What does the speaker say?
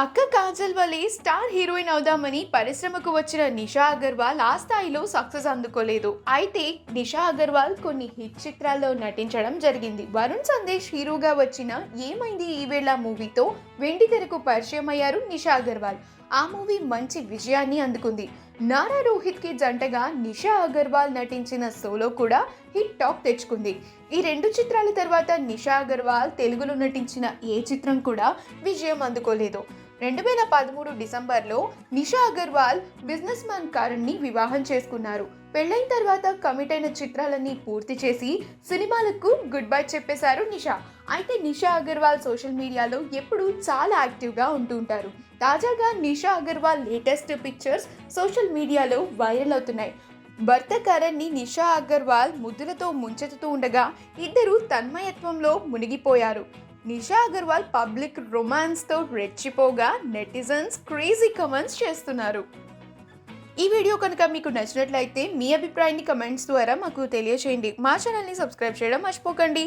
అక్క కాజల్ వలె star heroine అవుదామని పరిశ్రమకు వచ్చిన నిషా అగర్వాల్ ఆ స్థాయిలో సక్సెస్ అందుకోలేదు. అయితే నిషా అగర్వాల్ కొన్ని హిట్ చిత్రాల్లో నటించడం జరిగింది. వరుణ్ సందేశ్ హీరోగా వచ్చిన ఏమైంది ఈవేళ మూవీతో? వెండి తెరకు పరిచయం అయ్యారు నిషా అగర్వాల్. ఆ మూవీ మంచి విజయాన్ని అందుకుంది. నారా రోహిత్కి జంటగా నిషా అగర్వాల్ నటించిన సోలో కూడా హిట్ టాక్ తెచ్చుకుంది. ఈ రెండు చిత్రాల తర్వాత నిషా అగర్వాల్ తెలుగులో నటించిన ఏ చిత్రం కూడా విజయం అందుకోలేదు. రెండు వేల పదమూడు డిసెంబర్లో నిషా అగర్వాల్ బిజినెస్ మ్యాన్ కరణ్ని వివాహం చేసుకున్నారు. పెళ్ళైన తర్వాత కమిట్ అయిన చిత్రాలన్నీ పూర్తి చేసి సినిమాలకు గుడ్ బై చెప్పేశారు నిషా. అయితే నిషా అగర్వాల్ సోషల్ మీడియాలో ఎప్పుడూ చాలా యాక్టివ్గా ఉంటూ ఉంటారు. తాజాగా Nisha Agarwal latest pictures social మీడియాలో వైరల్ అవుతున్నాయి. భర్త కరణ్ని నిషా అగర్వాల్ ముద్దులతో ముంచెత్తుతూ ఉండగా ఇద్దరు తన్మయత్వంలో మునిగిపోయారు. నిషా అగర్వాల్ పబ్లిక్ రొమాన్స్తో రెచ్చిపోగా నెటిజన్స్ క్రేజీ కమెంట్స్ చేస్తున్నారు. ఈ వీడియో కనుక మీకు నచ్చినట్లయితే మీ అభిప్రాయాన్ని కమెంట్స్ ద్వారా మాకు తెలియచేయండి. మా ఛానల్ని సబ్స్క్రైబ్ చేయడం మర్చిపోకండి.